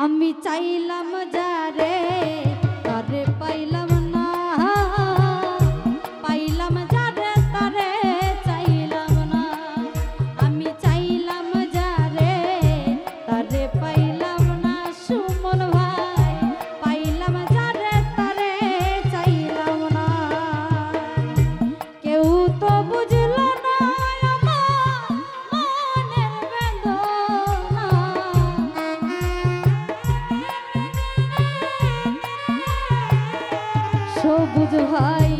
আমি চাইলাম যারে Của.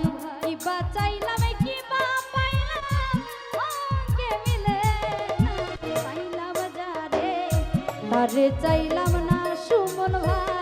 রে চাইলাম না সুমন ভাই।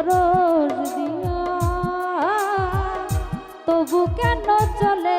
পরশ দিয়া। তবু কেন চলে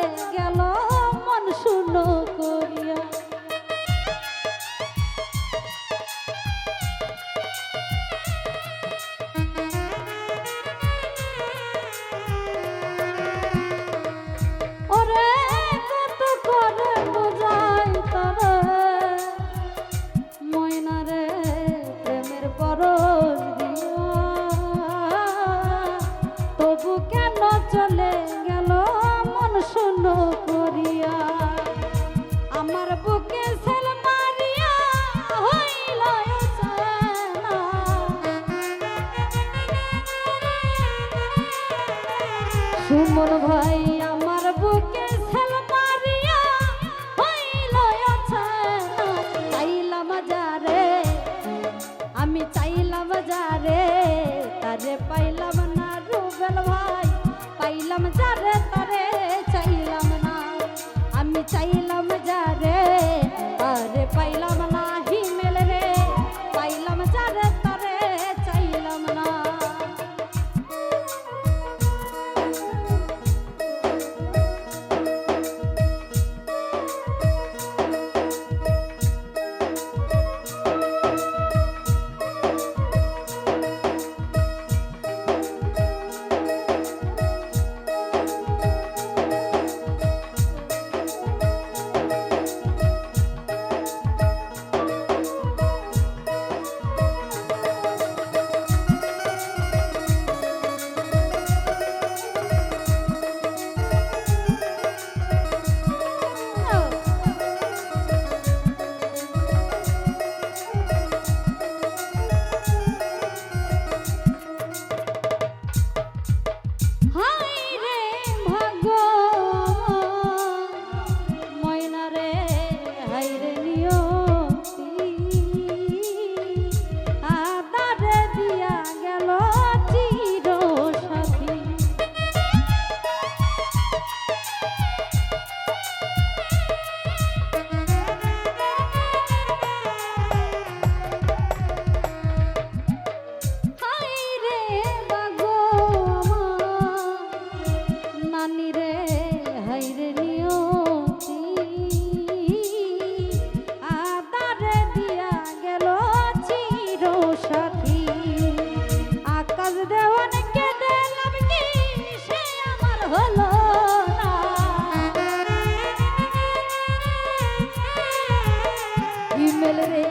পাগল রে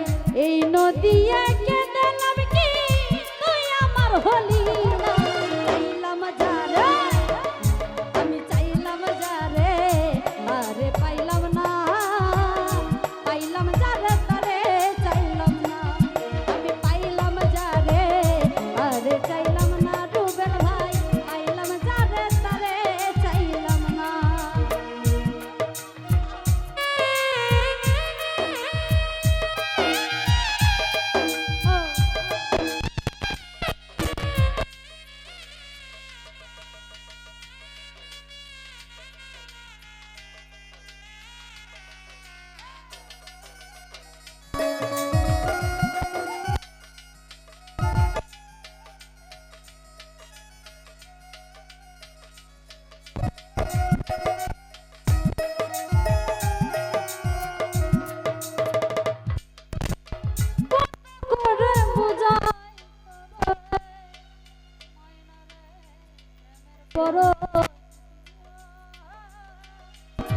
এই নদিয়া কেন কি? তুই আমার হলি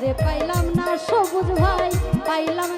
যে পাইলাম না সবুজ ভাই পাইলাম